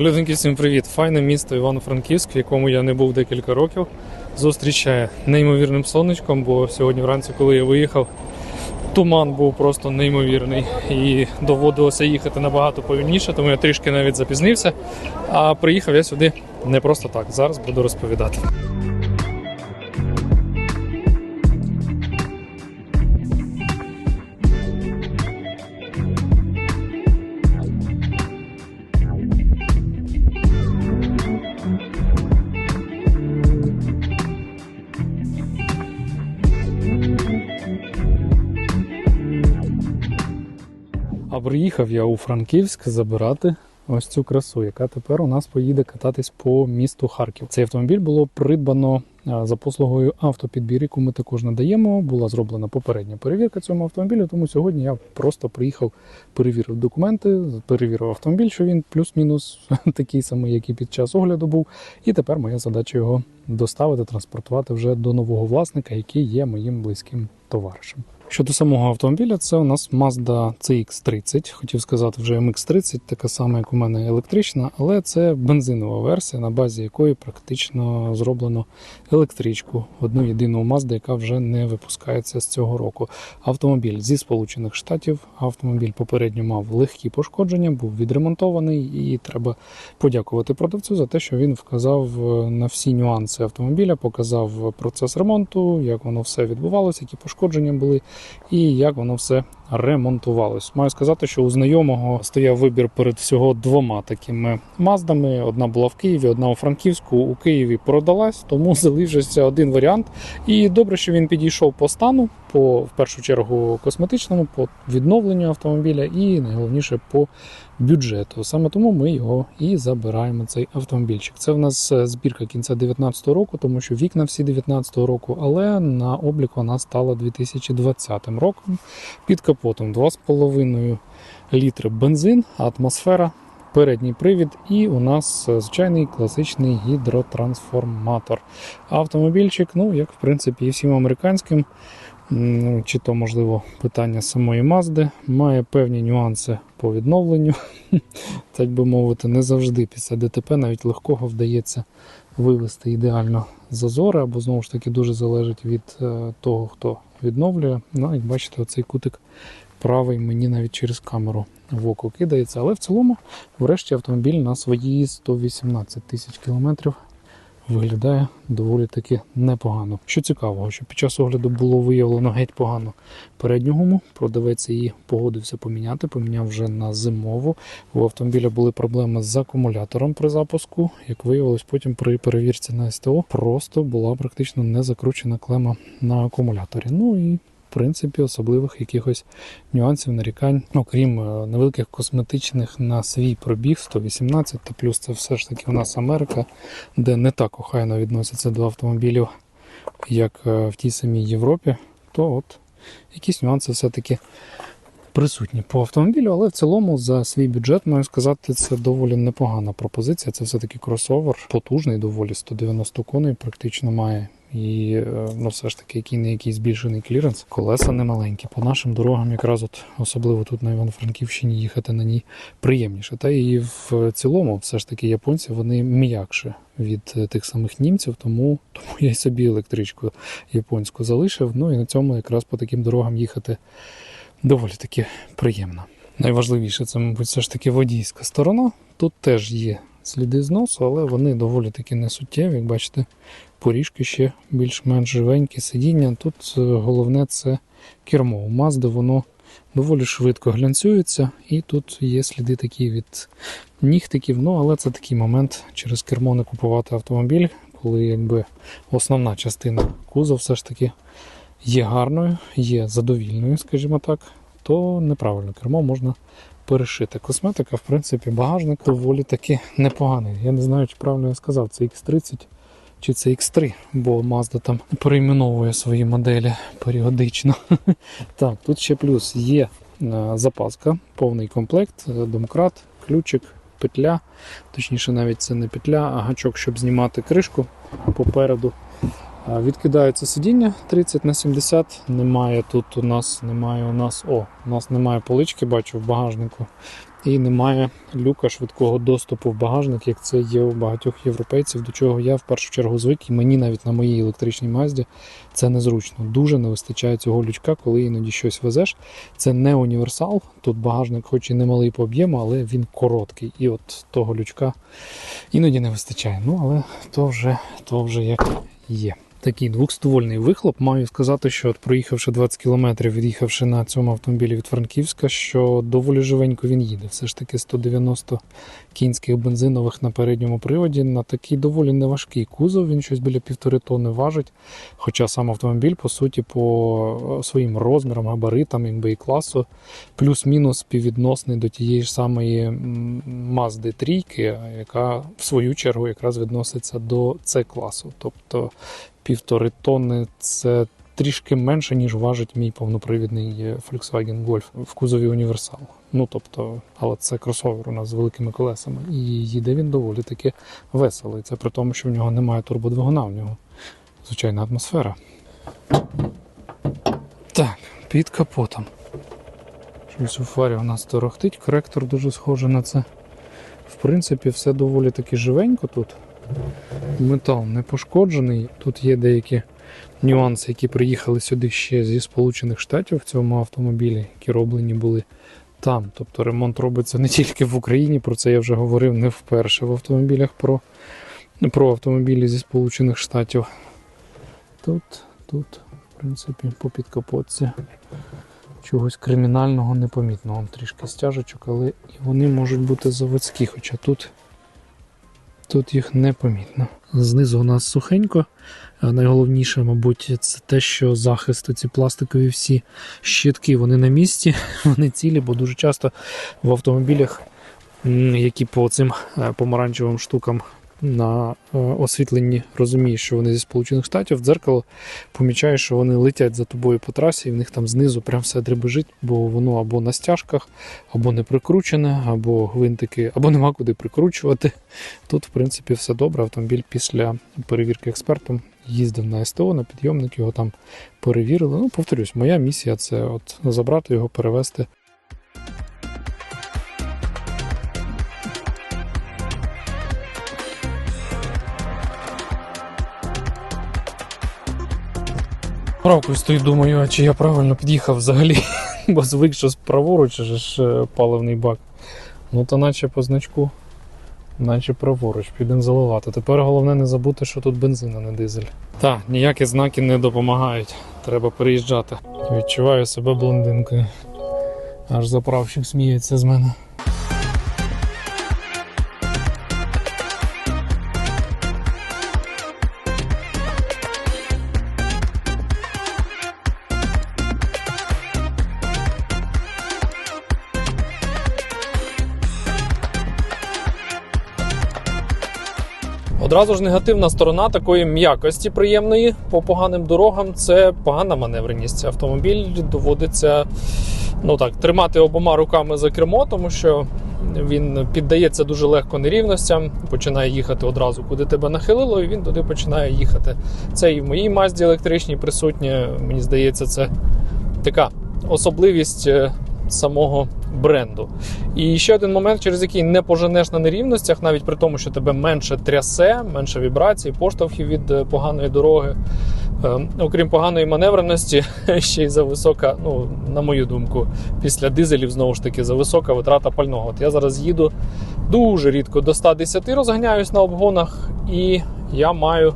Люденьки, всім привіт! Файне місто Івано-Франківськ, в якому я не був декілька років. Зустрічає неймовірним сонечком, бо сьогодні вранці, коли я виїхав, туман був просто неймовірний і доводилося їхати набагато повільніше, тому я трішки навіть запізнився. А приїхав я сюди не просто так. Зараз буду розповідати. Приїхав я у Франківськ забирати ось цю красу, яка тепер у нас поїде кататись по місту Харків. Цей автомобіль було придбано за послугою автопідбір, яку ми також надаємо. Була зроблена попередня перевірка цьому автомобілю. Тому сьогодні я просто приїхав, перевірив документи, перевірив автомобіль, що він плюс-мінус такий самий, як і під час огляду був. І тепер моя задача його доставити, транспортувати вже до нового власника, який є моїм близьким товаришем. Щодо самого автомобіля, це у нас Mazda CX-30. Хотів сказати вже MX-30, така сама, як у мене електрична, але це бензинова версія, на базі якої практично зроблено електричку, одну єдину Mazda, яка вже не випускається з цього року. Автомобіль зі Сполучених Штатів. Автомобіль попередньо мав легкі пошкодження, був відремонтований, і треба подякувати продавцю за те, що він вказав е, на всі нюанси автомобіля, показав процес ремонту, як воно все відбувалося, які пошкодження були і як воно все ремонтувалось. Маю сказати, що у знайомого стояв вибір перед всього двома такими маздами. Одна була в Києві, одна у Франківську. У Києві продалась, тому залишився один варіант. І добре, що він підійшов по стану, по в першу чергу косметичному, по відновленню автомобіля, і найголовніше по бюджету. Саме тому ми його і забираємо. Цей автомобільчик. Це в нас е, збірка кінця 2019 року, тому що вікна всі 2019 року, але на облік вона стала 2020 роком. Під капотом 2,5 літри бензин, атмосфера. Передній привід, і у нас е, звичайний класичний гідротрансформатор. Автомобільчик, ну як в принципі і всім американським, чи то можливо питання самої Мазди, має певні нюанси по відновленню. Так би мовити, не завжди після ДТП навіть легкого вдається вивести ідеально зазори, або знову ж таки дуже залежить від е, того, хто відновлює. Ну, як бачите, оцей кутик правий мені навіть через камеру в око кидається. Але в цілому, врешті, автомобіль на свої 118 тисяч кілометрів виглядає доволі таки непогано. Що цікавого, що під час огляду було виявлено геть погано передню гуму. Продавець її погодився поміняти, поміняв вже на зимову. У автомобіля були проблеми з акумулятором при запуску. Як виявилось, потім при перевірці на СТО просто була практично не закручена клема на акумуляторі. Ну і в принципі, особливих якихось нюансів, нарікань, окрім е, невеликих косметичних на свій пробіг 118, та плюс це все ж таки у нас Америка, де не так охайно відносяться до автомобілів, як е, в тій самій Європі, то от якісь нюанси все-таки присутні по автомобілю, але в цілому за свій бюджет маю сказати, це доволі непогана пропозиція. Це все-таки кросовер, потужний, доволі 190 коней, практично має. І е, ну, все ж таки, який не який збільшений кліренс, колеса не маленькі. По нашим дорогам, якраз от особливо тут на Івано-Франківщині їхати на ній приємніше. Та і в цілому, все ж таки, японці вони м'якше від е, тих самих німців, тому, тому я й собі електричку японську залишив. Ну і на цьому якраз по таким дорогам їхати доволі таки приємно. Найважливіше це, мабуть, все ж таки водійська сторона. Тут теж є сліди зносу, але вони доволі таки несуттєві. Як бачите, поріжки ще більш-менш живенькі сидіння. Тут е, головне це кермо. У Mazda воно доволі швидко глянцюється, і тут є сліди такі від нігтиків. Ну, але це такий момент через кермо не купувати автомобіль, коли якби основна частина кузов все ж таки є гарною, є задовільною, скажімо так, то неправильно кермо можна перешити. Косметика, в принципі, багажник доволі таки непоганий. Я не знаю, чи правильно я сказав, це X30 чи це X3, бо Mazda там перейменовує свої моделі періодично. Так, тут ще плюс є е, запаска, повний комплект, е, домкрат, ключик, петля. Точніше, навіть це не петля, а гачок, щоб знімати кришку попереду. Відкидається сидіння 30 на 70. Немає тут у нас, немає у нас. О, у нас немає полички, бачу в багажнику. І немає люка швидкого доступу в багажник, як це є у багатьох європейців, до чого я в першу чергу звик, і мені навіть на моїй електричній мазді це незручно. Дуже не вистачає цього лючка, коли іноді щось везеш. Це не універсал. Тут багажник, хоч і не малий по об'єму, але він короткий. І от того лючка іноді не вистачає. Ну, але то вже, то вже як є. Такий двохствольний вихлоп. Маю сказати, що от проїхавши 20 кілометрів, від'їхавши на цьому автомобілі від Франківська, що доволі живенько він їде. Все ж таки 190 кінських бензинових на передньому приводі на такий доволі неважкий кузов. Він щось біля півтори тонни важить. Хоча сам автомобіль, по суті, по своїм розмірам, габаритам, якби і класу, плюс-мінус співвідносний до тієї ж самої Mazda 3, яка в свою чергу якраз відноситься до C класу. Тобто півтори тонни це трішки менше, ніж важить мій повнопривідний е, Volkswagen Golf в кузові універсал. Ну тобто, але це кросовер у нас з великими колесами. І їде він доволі таки весело. І це при тому, що в нього немає турбодвигуна, в нього звичайна атмосфера. Так, під капотом. Щось у фарі у нас торохтить, коректор дуже схожий на це. В принципі, все доволі таки живенько тут. Метал не пошкоджений. Тут є деякі нюанси, які приїхали сюди ще зі Сполучених Штатів в цьому автомобілі, які роблені були там. Тобто ремонт робиться не тільки в Україні, про це я вже говорив не вперше в автомобілях про, про автомобілі зі Сполучених Штатів. Тут, тут, в принципі, по підкапотці чогось кримінального непомітно. Вон трішки стяжечок, але і вони можуть бути заводські, хоча тут, тут їх непомітно. Знизу у нас сухенько. Найголовніше, мабуть, це те, що захист, ці пластикові всі щитки, вони на місці, вони цілі, бо дуже часто в автомобілях, які по цим е, помаранчевим штукам на е, освітленні розумієш, що вони зі Сполучених Штатів, в дзеркало помічаєш, що вони летять за тобою по трасі, і в них там знизу прям все дребежить, бо воно або на стяжках, або не прикручене, або гвинтики, або нема куди прикручувати. Тут, в принципі, все добре. Автомобіль після перевірки експертом їздив на СТО, на підйомник, його там перевірили. Ну, повторюсь, моя місія це от забрати його, перевезти. Правкою стою, думаю, а чи я правильно під'їхав взагалі, бо звик, що праворуч ж е, паливний бак. Ну то наче по значку, наче праворуч, підемо заливати. Тепер головне не забути, що тут бензин, а не дизель. Так, ніякі знаки не допомагають. Треба переїжджати. Відчуваю себе блондинкою. Аж заправщик сміється з мене. Одразу ж негативна сторона такої м'якості приємної по поганим дорогам це погана маневреність. Автомобіль доводиться ну так, тримати обома руками за кермо, тому що він піддається дуже легко нерівностям, починає їхати одразу, куди тебе нахилило, і він туди починає їхати. Це і в моїй мазді електричній присутнє. Мені здається, це така особливість е, самого бренду. І ще один момент, через який не поженеш на нерівностях, навіть при тому, що тебе менше трясе, менше вібрацій, поштовхів від е, поганої дороги. Е, Окрім поганої маневреності, ще й за висока, ну, на мою думку, після дизелів знову ж таки за висока витрата пального. От я зараз їду дуже рідко до 110 розганяюсь на обгонах, і я маю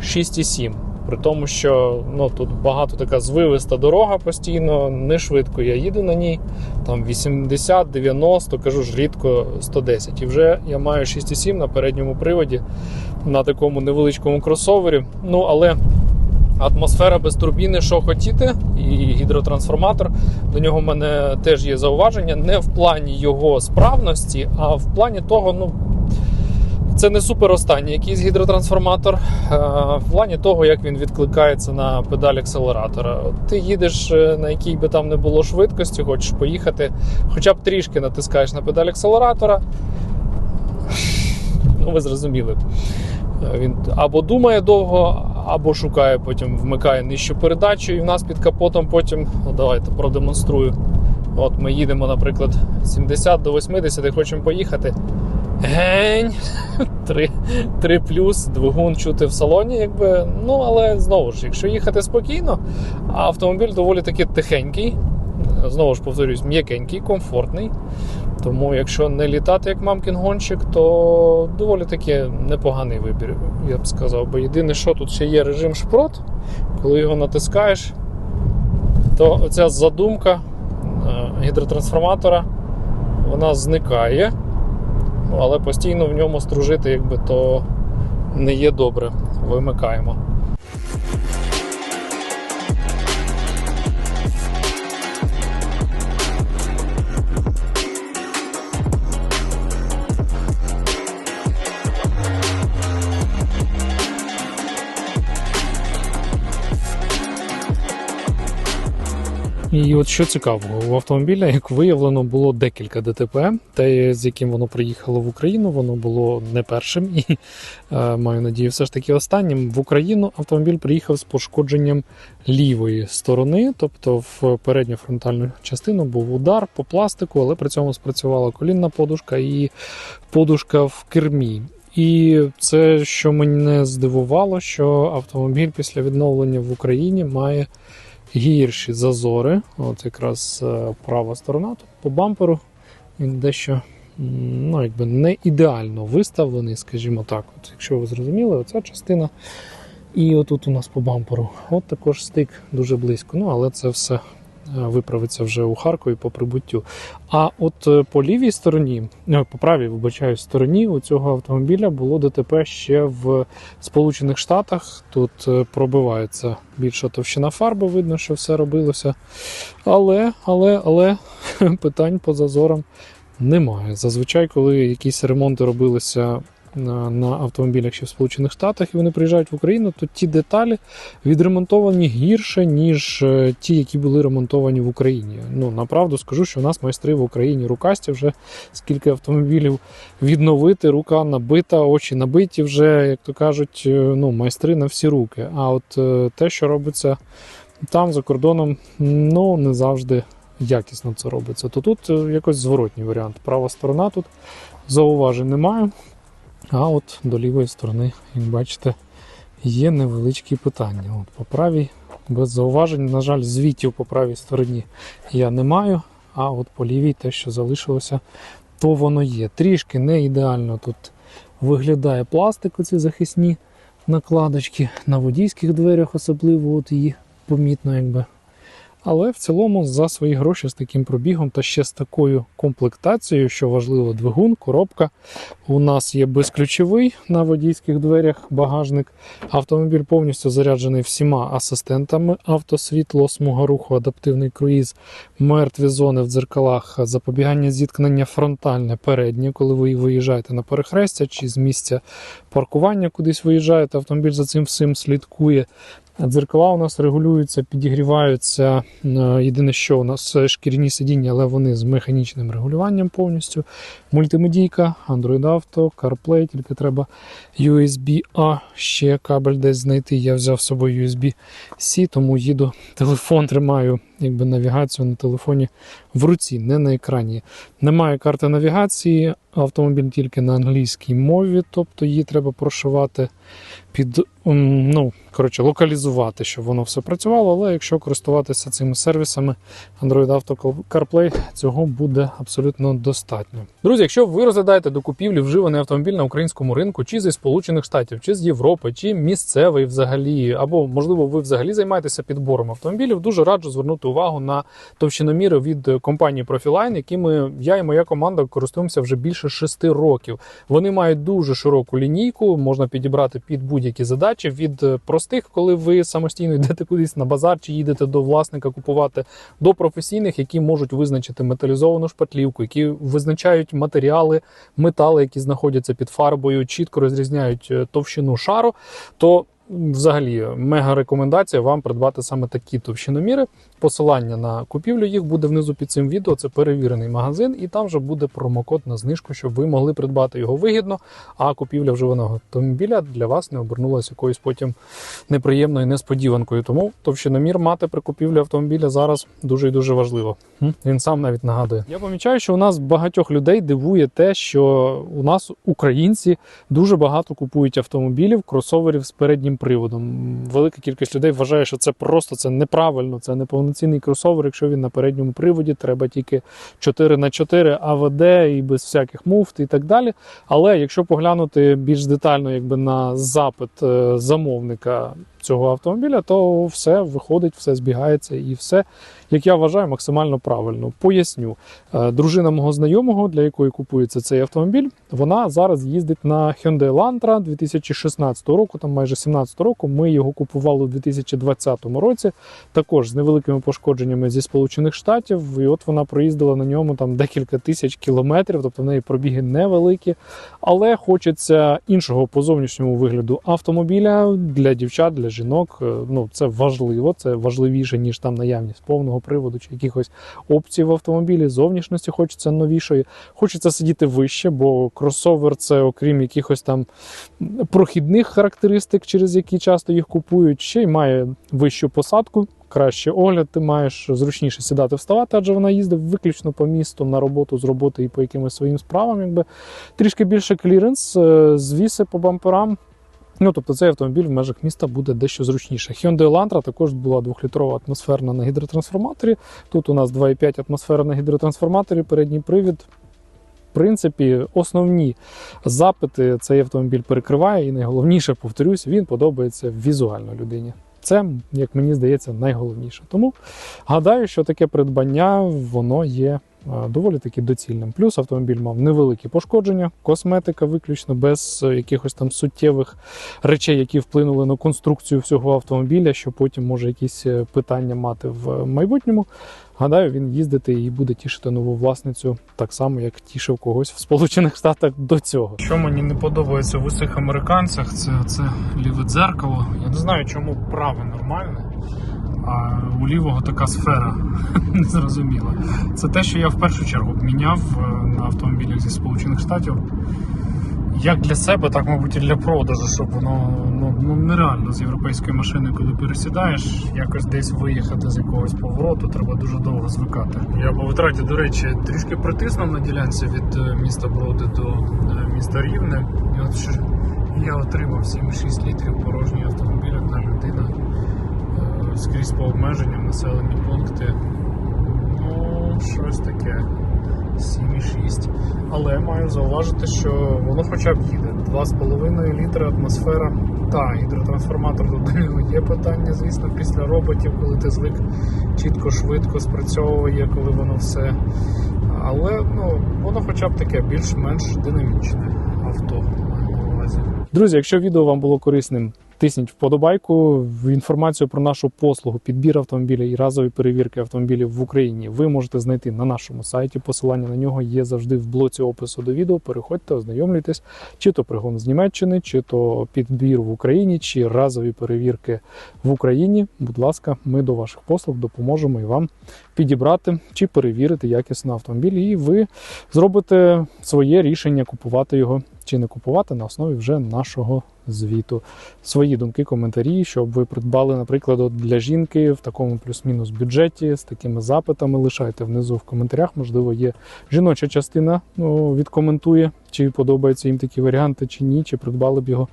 6,7. При тому, що ну, тут багато така звивиста дорога постійно, не швидко я їду на ній. Там 80, 90, кажу ж рідко 110. І вже я маю 6,7 на передньому приводі на такому невеличкому кросовері. Ну, але атмосфера без турбіни, що хотіти, і гідротрансформатор. До нього в мене теж є зауваження. Не в плані його справності, а в плані того, ну. Це не супер останній якийсь гідротрансформатор, е, в плані того, як він відкликається на педаль акселератора. Ти їдеш е, на якій би там не було швидкості, хочеш поїхати, хоча б трішки натискаєш на педаль акселератора. Ну, ви зрозуміли. Е, Він або думає довго, або шукає, потім вмикає нижчу передачу, і в нас під капотом потім, ну, давайте продемонструю. От ми їдемо, наприклад, 70 до 80 і хочемо поїхати. Гень! 3, 3 плюс, двигун чути в салоні, якби. Ну, але знову ж, якщо їхати спокійно, а автомобіль доволі таки тихенький, знову ж повторюсь, м'якенький, комфортний. Тому, якщо не літати як мамкін гонщик, то доволі таки непоганий вибір, я б сказав. Бо єдине, що тут ще є режим шпрот, коли його натискаєш, то оця задумка е, гідротрансформатора вона зникає, Але постійно в ньому стружити, якби то не є добре. Вимикаємо. І от що цікавого, у автомобіля, як виявлено, було декілька ДТП. Те, з яким воно приїхало в Україну, воно було не першим і е, маю надію, все ж таки останнім. В Україну автомобіль приїхав з пошкодженням лівої сторони, тобто в передню фронтальну частину був удар по пластику, але при цьому спрацювала колінна подушка і подушка в кермі. І це, що мене здивувало, що автомобіль після відновлення в Україні має гірші зазори. От якраз е, права сторона тут по бамперу. Він дещо ну, якби не ідеально виставлений, скажімо так. От, Якщо ви зрозуміли, оця частина. І отут у нас по бамперу. От також стик дуже близько. Ну, але це все виправиться вже у Харкові по прибуттю. А от е, по лівій стороні, е, по правій, вибачаю, стороні у цього автомобіля було ДТП ще в Сполучених Штатах. Тут е, пробивається більша товщина фарби, видно, що все робилося. Але, але, але питань по зазорам немає. Зазвичай, коли якісь ремонти робилися на, автомобілях ще в Сполучених Штатах і вони приїжджають в Україну, то ті деталі відремонтовані гірше, ніж е, ті, які були ремонтовані в Україні. Ну, направду скажу, що у нас майстри в Україні рукасті вже скільки автомобілів відновити, рука набита, очі набиті вже, як то кажуть, е, ну, майстри на всі руки. А от е, те, що робиться там за кордоном, ну не завжди якісно це робиться. То тут якось зворотній варіант. Права сторона тут зауважень немає. А от до лівої сторони, як бачите, є невеличкі питання. От по правій без зауважень, на жаль, звітів по правій стороні я не маю. А от по лівій те, що залишилося, то воно є. Трішки не ідеально тут виглядає пластик, оці захисні накладочки на водійських дверях, особливо от її помітно, якби. Але в цілому за свої гроші з таким пробігом та ще з такою комплектацією, що важливо, двигун, коробка. У нас є безключовий на водійських дверях багажник. Автомобіль повністю заряджений всіма асистентами: автосвітло, смуга руху, адаптивний круїз, мертві зони в дзеркалах, запобігання зіткнення фронтальне, переднє, коли ви виїжджаєте на перехрестя чи з місця паркування кудись виїжджаєте. Автомобіль за цим всім слідкує. Дзеркала у нас регулюються, підігріваються. Е, Єдине, що у нас шкіряні сидіння, але вони з механічним регулюванням повністю. Мультимедійка, Android Auto, CarPlay, тільки треба USB-A, ще кабель десь знайти. Я взяв з собою USB-C, тому їду. Телефон тримаю, якби навігацію на телефоні в руці, не на екрані. Немає карти навігації, автомобіль тільки на англійській мові, тобто її треба прошивати під ну, коротше, локалізувати, щоб воно все працювало. Але якщо користуватися цими сервісами Android Auto CarPlay, цього буде абсолютно достатньо. Друзі, якщо ви розглядаєте до купівлі вживаний автомобіль на українському ринку, чи зі Сполучених Штатів, чи з Європи, чи місцевий взагалі, або можливо, ви взагалі займаєтеся підбором автомобілів, дуже раджу звернути увагу на товщиноміри від компанії Profiline, якими я і моя команда користуємося вже більше шести років. Вони мають дуже широку лінійку, можна підібрати під будь-які задачі від е, простих, коли ви самостійно йдете кудись на базар чи їдете до власника купувати, до професійних, які можуть визначити металізовану шпатлівку, які визначають матеріали, метали, які знаходяться під фарбою, чітко розрізняють е, товщину шару. То взагалі мега рекомендація вам придбати саме такі товщиноміри. Посилання на купівлю їх буде внизу під цим відео. Це перевірений магазин, і там вже буде промокод на знижку, щоб ви могли придбати його вигідно. А купівля вживаного автомобіля для вас не обернулася якоюсь потім неприємною несподіванкою. Тому товщиномір мати при купівлі автомобіля зараз дуже і дуже важливо. Він сам навіть нагадує. Я помічаю, що у нас багатьох людей дивує те, що у нас українці дуже багато купують автомобілів, кросоверів з переднім приводом. Велика кількість людей вважає, що це просто це неправильно, це неповноцінний кросовер. Якщо він на передньому приводі, треба тільки 4 на 4 АВД і без всяких муфт і так далі. Але якщо поглянути більш детально, якби на запит е, замовника цього автомобіля, то все виходить, все збігається і все, як я вважаю, максимально правильно. Поясню, Е, дружина мого знайомого, для якої купується цей автомобіль, вона зараз їздить на Hyundai Elantra 2016 року, там майже 17 року. Ми його купували у 2020 році, також з невеликими пошкодженнями зі Сполучених Штатів. І от вона проїздила на ньому там декілька тисяч кілометрів, тобто в неї пробіги невеликі. Але хочеться іншого по зовнішньому вигляду автомобіля для дівчат, для жінок. Е, Ну це важливо, це важливіше ніж там наявність повного приводу чи якихось опцій в автомобілі. Зовнішності хочеться новішої. Хочеться сидіти вище, бо кросовер це, окрім якихось там прохідних характеристик, через які часто їх купують, ще й має вищу посадку. Краще огляд, ти маєш зручніше сідати, вставати, адже вона їздить виключно по місту на роботу з роботи і по якимось своїм справам. Якби трішки більше кліренс, е, звіси по бамперам. Ну, тобто цей автомобіль в межах міста буде дещо зручніше. Hyundai Elantra також була двохлітрова атмосферна на гідротрансформаторі. Тут у нас 2,5 атмосфера на гідротрансформаторі, передній привід. В принципі, основні запити цей автомобіль перекриває, і найголовніше, повторюсь, він подобається візуально людині. Це, як мені здається, найголовніше. Тому гадаю, що таке придбання воно є доволі таки доцільним. Плюс автомобіль мав невеликі пошкодження, косметика виключно без е, якихось там суттєвих речей, які вплинули на конструкцію всього автомобіля, що потім може якісь е, питання мати в майбутньому. Гадаю, він їздити і буде тішити нову власницю так само, як тішив когось в Сполучених Штатах до цього. Що мені не подобається в усіх американцях, це це ліве дзеркало. Я не знаю, чому праве нормальне, а у лівого така сфера незрозуміла. Це те, що я в першу чергу міняв е, на автомобілях зі Сполучених Штатів. Як для себе, так мабуть і для продажу, щоб воно ну, ну нереально з європейської машини, коли пересідаєш, якось десь виїхати з якогось повороту, треба дуже довго звикати. Я по витраті, до речі, трішки притиснув на ділянці від е, міста Броди до е, міста Рівне. І от що я отримав 7,6 літрів порожній автомобіль, одна людина скрізь по обмеженням, населені пункти. Ну, щось таке. 7,6. Але маю зауважити, що воно хоча б їде. 2,5 літри атмосфера. Та, гідротрансформатор тут є питання, звісно, після роботів, коли ти звик чітко, швидко спрацьовує, коли воно все. Але ну, воно хоча б таке більш-менш динамічне авто. Друзі, якщо відео вам було корисним, тисніть вподобайку. Інформацію про нашу послугу підбір автомобіля і разові перевірки автомобілів в Україні ви можете знайти на нашому сайті. Посилання на нього є завжди в блоці опису до відео. Переходьте, ознайомлюйтесь, чи то пригон з Німеччини, чи то підбір в Україні, чи разові перевірки в Україні. Будь ласка, ми до ваших послуг допоможемо і вам підібрати чи перевірити якісно автомобіль, і ви зробите своє рішення купувати його чи не купувати на основі вже нашого звіту. Свої думки, коментарі, щоб ви придбали, наприклад, для жінки в такому плюс-мінус бюджеті з такими запитами. Лишайте внизу в коментарях. Можливо, є жіноча частина, ну, відкоментує, чи подобаються їм такі варіанти, чи ні, чи придбали б його,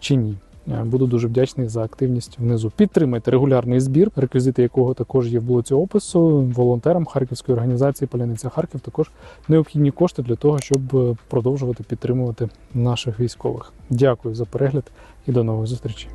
чи ні. Е, Буду дуже вдячний за активність внизу. Підтримайте регулярний збір, реквізити якого також є в блоці опису. Волонтерам Харківської організації Паляниця Харків також необхідні кошти для того, щоб е, продовжувати підтримувати наших військових. Дякую за перегляд і до нових зустрічей.